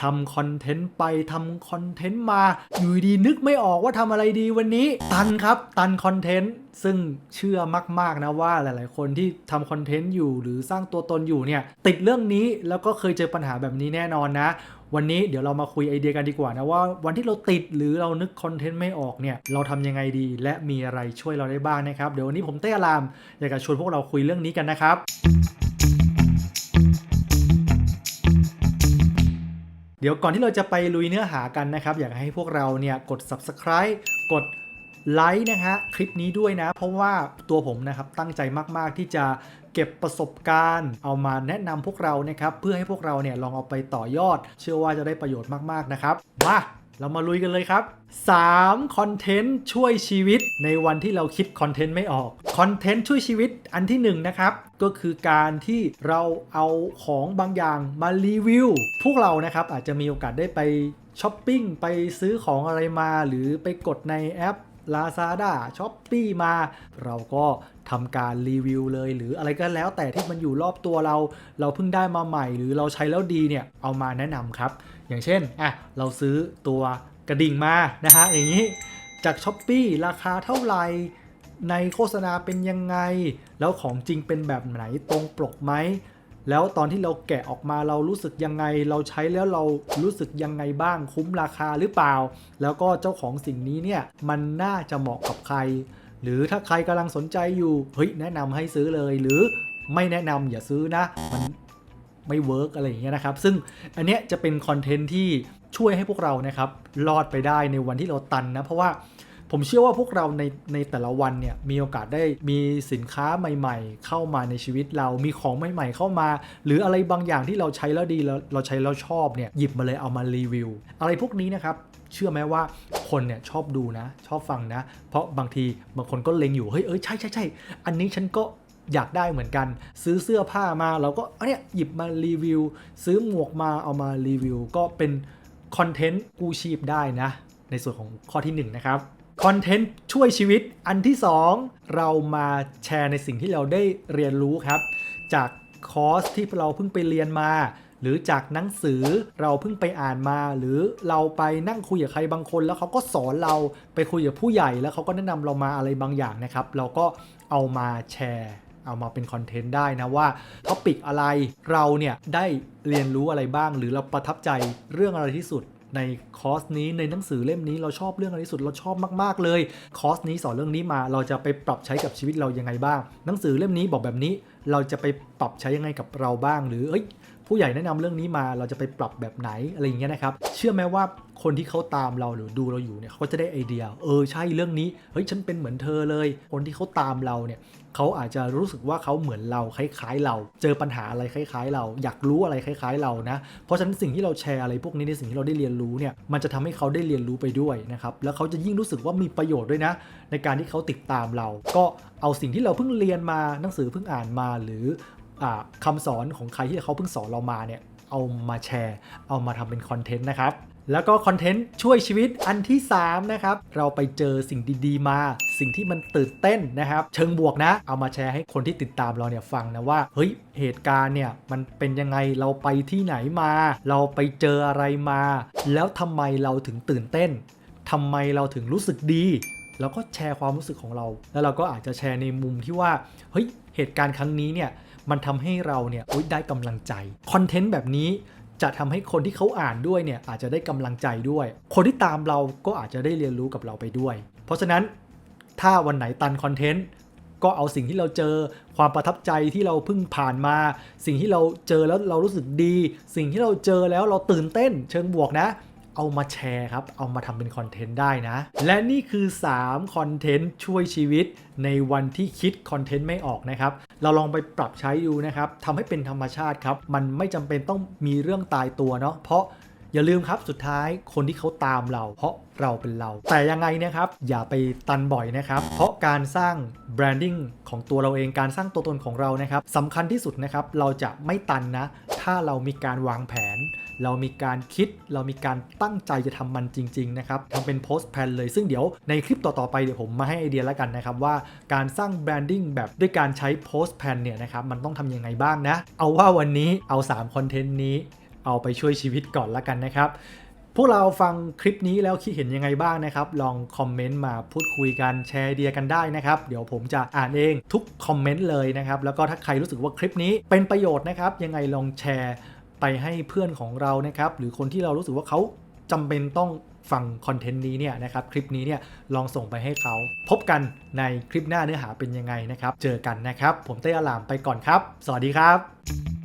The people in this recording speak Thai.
ทำคอนเทนต์ไปทำคอนเทนต์มา อยู่ดีนึกไม่ออกว่าทำอะไรดีวันนี้ ตันครับ ตันคอนเทนต์ ซึ่งเชื่อมาก ๆ นะว่าหลาย ๆ คนที่ทำคอนเทนต์อยู่หรือสร้างตัวตนอยู่เนี่ยติดเรื่องนี้แล้วก็เคยเจอปัญหาแบบนี้แน่นอนนะวันนี้เดี๋ยวเรามาคุยไอเดียกันดีกว่านะว่าวันที่เราติดหรือเรานึกคอนเทนต์ไม่ออกเนี่ยเราทำยังไงดี และมีอะไรช่วยเราได้บ้างนะครับ เดี๋ยววันนี้ผมเต้อารามอยากจะชวนพวกเราคุยเรื่องนี้กันนะครับ เดี๋ยวก่อนที่เราจะไปลุยเนื้อหากันนะครับ อยากให้พวกเราเนี่ยกด subscribe กดไลค์นะฮะคลิปนี้ด้วยนะ เพราะว่าตัวผมนะครับตั้งใจมาก ๆ ที่จะเก็บประสบการณ์ เอามาแนะนำพวกเรานะครับ เพื่อให้พวกเราเนี่ยลองเอาไปต่อยอด เชื่อว่าจะได้ประโยชน์มาก ๆ นะครับมา เรามาลุยกันเลยครับ 3 คอนเทนต์ช่วยชีวิตในวันที่เราคิดคอนเทนต์ไม่ออก คอนเทนต์ช่วยชีวิตอันที่1นะครับก็คือการที่เราเอาของบางอย่างมารีวิว พวกเรานะครับอาจจะมีโอกาสได้ไปช้อปปิ้งไปซื้อของอะไรมาหรือไปกดในแอป Lazada s h o p e e มา เราก็ทำการรีวิวเลย หรืออะไรก็แล้วแต่ที่มันอยู่รอบตัวเรา เราเพิ่งได้มาใหม่ หรือเราใช้แล้วดีเนี่ยเอามาแนะนำครับ อย่างเช่นอะเราซื้อตัวกระดิ่งมานะฮะอย่างนี้จาก s h อ p e e ราคาเท่าไหร่ในโฆษณาเป็นยังไง แล้วของจริงเป็นแบบไหนตรงปกไหม แล้วตอนที่เราแกะออกมาเรารู้สึกยังไง เราใช้แล้วเรารู้สึกยังไงบ้างคุ้มราคาหรือเปล่า แล้วก็เจ้าของสิ่งนี้เนี่ยมันน่าจะเหมาะกับใคร หรือถ้าใครกำลังสนใจอยู่เฮ้ยแนะนำให้ซื้อเลย หรือไม่แนะนำอย่าซื้อนะ มันไม่เวิร์กอะไรอย่างเงี้ยนะครับ ซึ่งอันเนี้ยจะเป็นคอนเทนต์ที่ช่วยให้พวกเรานะครับรอดไปได้ในวันที่เราตันนะ เพราะว่า ผมเชื่อว่าพวกเราในในแต่ละวันเนี่ยมีโอกาสได้มีสินค้าใหม่ ๆ เข้ามาในชีวิตเรามีของใหม่ ๆ เข้ามา หรืออะไรบางอย่างที่เราใช้แล้วดีแล้วเราใช้แล้วชอบเนี่ยหยิบมาเลยเอามารีวิว อะไรพวกนี้นะครับเชื่อไหมว่าคนเนี่ยชอบดูนะ ชอบฟังนะ เพราะบางทีบางคนก็เล็งอยู่เฮ้ยเอ้ยใช่ใช่ใช่อันนี้ฉันก็อยากได้เหมือนกัน ซื้อเสื้อผ้ามาเราก็เอาเนี่ยหยิบมารีวิว ซื้อหมวกมาเอามารีวิว ก็เป็นคอนเทนต์กู้ชีพได้นะ ในส่วนของข้อที่1นะครับ คอนเทนต์ช่วยชีวิตอันที่ 2 เรามาแชร์ในสิ่งที่เราได้เรียนรู้ครับ จากคอร์สที่เราเพิ่งไปเรียนมา หรือจากหนังสือเราเพิ่งไปอ่านมา หรือเราไปนั่งคุยกับใครบางคน แล้วเขาก็สอนเราไปคุยกับผู้ใหญ่แล้วเขาก็แนะนำเรามาอะไรบางอย่างนะครับ เราก็เอามาแชร์เอามาเป็นคอนเทนต์ได้นะว่าท็อปิกอะไรเราเนี่ยได้เรียนรู้อะไรบ้าง หรือเราประทับใจเรื่องอะไรที่สุด ในคอร์สนี้ในหนังสือเล่มนี้เราชอบเรื่องอะไรที่สุดเราชอบมาก ๆ เลย คอร์สนี้สอนเรื่องนี้มา เราจะไปปรับใช้กับชีวิตเรายังไงบ้าง หนังสือเล่มนี้บอกแบบนี้ เราจะไปปรับใช้ยังไงกับเราบ้าง หรือเอ้ย ผู้ใหญ่แนะนำเรื่องนี้มาเราจะไปปรับแบบไหนอะไรอย่างเงี้ยนะครับ เชื่อไหมว่าคนที่เขาตามเราหรือดูเราอยู่เนี่ยเขาก็จะได้ไอเดีย เออใช่เรื่องนี้เฮ้ยฉันเป็นเหมือนเธอเลย คนที่เขาตามเราเนี่ยเขาอาจจะรู้สึกว่าเขาเหมือนเราคล้ายๆ เรา เจอปัญหาอะไรคล้าย ๆ เรา อยากรู้อะไรคล้าย ๆ เรานะ เพราะฉะนั้นสิ่งที่เราแชร์อะไรพวกนี้ในสิ่งที่เราได้เรียนรู้เนี่ยมันจะทำให้เขาได้เรียนรู้ไปด้วยนะครับแล้วเขาจะยิ่งรู้สึกว่ามีประโยชน์ด้วยนะ ในการที่เขาติดตามเรา ก็เอาสิ่งที่เราเพิ่งเรียนมาหนังสือเพิ่งอ่านมาหรือ อ่าคำสอนของใครที่เขาเพิ่งสอนเรามาเนี่ยเอามาแชร์ เอามาทำเป็นคอนเทนต์นะครับ แล้วก็คอนเทนต์ช่วยชีวิตอันที่ 3 นะครับ เราไปเจอสิ่งดีๆ มา สิ่งที่มันตื่นเต้นนะครับ เชิงบวกนะ เอามาแชร์ให้คนที่ติดตามเราเนี่ยฟังนะว่า เฮ้ย เหตุการณ์เนี่ยมันเป็นยังไง เราไปที่ไหนมา เราไปเจออะไรมา แล้วทำไมเราถึงตื่นเต้นทำไมเราถึงรู้สึกดี แล้วก็แชร์ความรู้สึกของเรา แล้วเราก็อาจจะแชร์ในมุมที่ว่า เฮ้ย เหตุการณ์ครั้งนี้เนี่ย มันทำให้เราเนี่ยได้กำลังใจคอนเทนต์แบบนี้จะทำให้คนที่เขาอ่านด้วยเนี่ยอาจจะได้กำลังใจด้วย คนที่ตามเราก็อาจจะได้เรียนรู้กับเราไปด้วย เพราะฉะนั้นถ้าวันไหนตันคอนเทนต์ก็เอาสิ่งที่เราเจอความประทับใจที่เราเพิ่งผ่านมา สิ่งที่เราเจอแล้วเรารู้สึกดี สิ่งที่เราเจอแล้วเราตื่นเต้น เชิงบวกนะ เอามาแชร์ครับ เอามาทำเป็นคอนเทนต์ได้นะ และนี่คือ3คอนเทนต์ช่วยชีวิตในวันที่คิดคอนเทนต์ไม่ออกนะครับ เราลองไปปรับใช้ดูนะครับทำให้เป็นธรรมชาติครับ มันไม่จำเป็นต้องมีเรื่องตายตัวเนาะเพราะอย่าลืมครับสุดท้ายคนที่เขาตามเรา เพราะเราเป็นเรา แต่ยังไงนะครับ อย่าไปตันบ่อยนะครับ เพราะการสร้างแบรนดิ้งของตัวเราเองการสร้างตัวตนของเรานะครับสำคัญที่สุดนะครับ เราจะไม่ตันนะ ถ้าเรามีการวางแผน เรามีการคิด เรามีการตั้งใจจะทำมันจริงๆนะครับทำเป็นโพสต์แพลนเลยซึ่งเดี๋ยวในคลิปต่อๆไปเดี๋ยวผมมาให้ไอเดียแล้วกันนะครับว่าการสร้างแบรนดิ้งแบบด้วยการใช้โพสต์แพลนเนี่ยนะครับมันต้องทำยังไงบ้างนะ เอาว่าวันนี้เอา3คอนเทนต์นี้เอาไปช่วยชีวิตก่อนละกันนะครับ พวกเราฟังคลิปนี้แล้วคิดเห็นยังไงบ้างนะครับ ลองคอมเมนต์มาพูดคุยกันแชร์ไอเดียกันได้นะครับ เดี๋ยวผมจะอ่านเองทุกคอมเมนต์เลยนะครับ แล้วก็ถ้าใครรู้สึกว่าคลิปนี้เป็นประโยชน์นะครับ ยังไงลองแชร์ ไปให้เพื่อนของเรานะครับ หรือคนที่เรารู้สึกว่าเขาจำเป็นต้องฟังคอนเทนต์นี้เนี่ยนะครับ คลิปนี้เนี่ยลองส่งไปให้เขา พบกันในคลิปหน้าเนื้อหาเป็นยังไงนะครับ เจอกันนะครับ ผมเต้อาลามไปก่อนครับ สวัสดีครับ